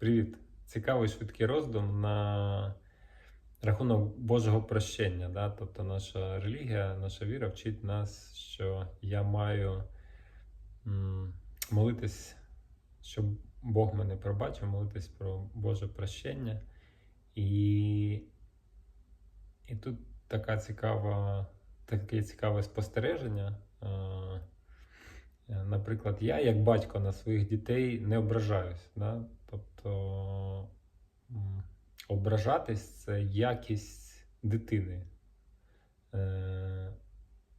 Привіт! Цікавий швидкий роздум на рахунок Божого прощення. Да? Тобто наша релігія, наша віра вчить нас, що я маю молитись, щоб Бог мене пробачив, молитись про Боже прощення. І, і тут така цікава, таке цікаве спостереження. Е, Е, Наприклад, я, як батько на своїх дітей, не ображаюсь. Да? Тобто ображатись це якість дитини. Е,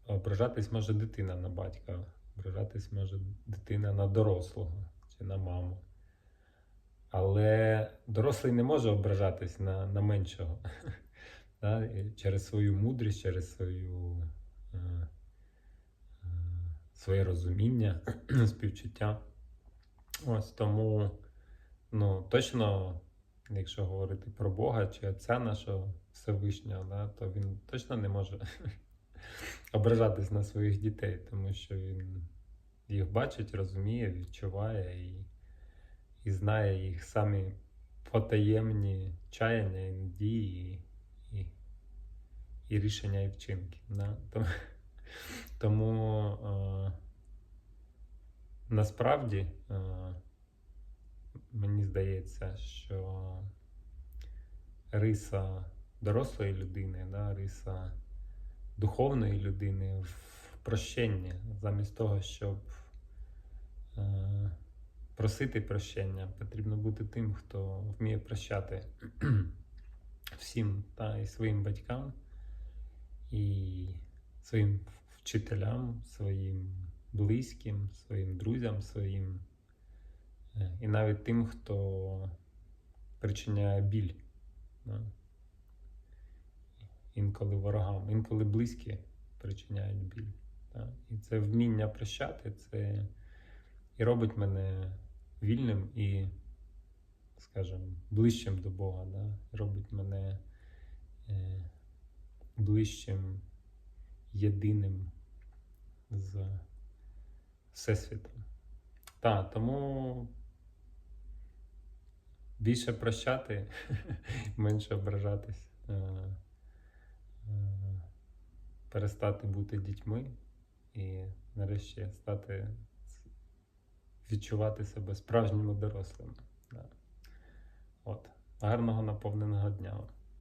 ображатись може дитина на батька, ображатись може дитина на дорослого чи на маму. Але дорослий не може ображатись на, на меншого. Через свою мудрість, через свою. Своє розуміння, співчуття. Ось тому, ну, точно, якщо говорити про Бога чи Отця нашого Всевишнього, да, то він точно не може ображатись на своїх дітей, тому що він їх бачить, розуміє, відчуває і, і знає їх самі потаємні чаяння і надії, і рішення і вчинки. Да? Тому, тому е, насправді е, мені здається, що риса дорослої людини, да, риса духовної людини в прощенні, замість того, щоб е, просити прощення, потрібно бути тим, хто вміє прощати всім та, і своїм батькам. І своїм вчителям, своїм близьким, своїм друзям, своїм е, і навіть тим, хто причиняє біль. Інколи ворогам, інколи близькі причиняють біль. І це вміння прощати, це і робить мене вільним і, скажімо, ближчим до Бога. Да? Робить мене е, ближчим єдиним з Всесвітом. Так, тому більше прощати, менше ображатись, е, е, перестати бути дітьми і нарешті стати відчувати себе справжніми дорослими. От. Гарного наповненого дня.